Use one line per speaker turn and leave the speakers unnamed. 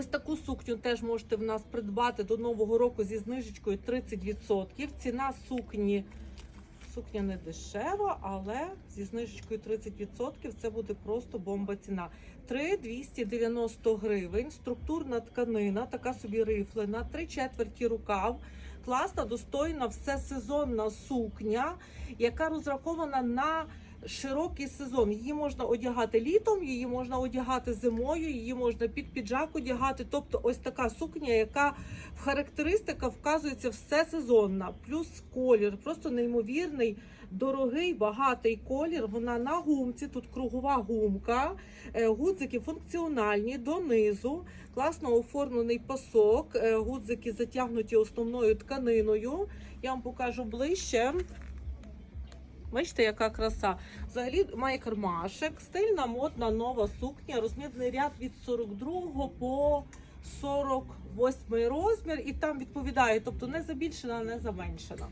Ось таку сукню теж можете в нас придбати до нового року зі знижечкою 30%. Ціна сукні. Сукня не дешева, але зі знижечкою 30% це буде просто бомба ціна. 3,290 гривень. Структурна тканина, така собі рифлена, 3 четверті рукав. Класна, достойна, всесезонна сукня, яка розрахована на широкий сезон. Її можна одягати літом, її можна одягати зимою, її можна під піджак одягати. Тобто, ось така сукня, яка в характеристиках вказується всесезонна, плюс колір, просто неймовірний, дорогий, багатий колір. Вона на гумці, тут кругова гумка, е, гудзики функціональні донизу, класно оформлений пасок, е, гудзики затягнуті основною тканиною. Я вам покажу ближче. Бачите, яка краса. Взагалі має кармашек, стильна, модна, нова сукня, розмірний ряд від 42 по 48 розмір, і там відповідає, тобто не забільшена, не заменшена.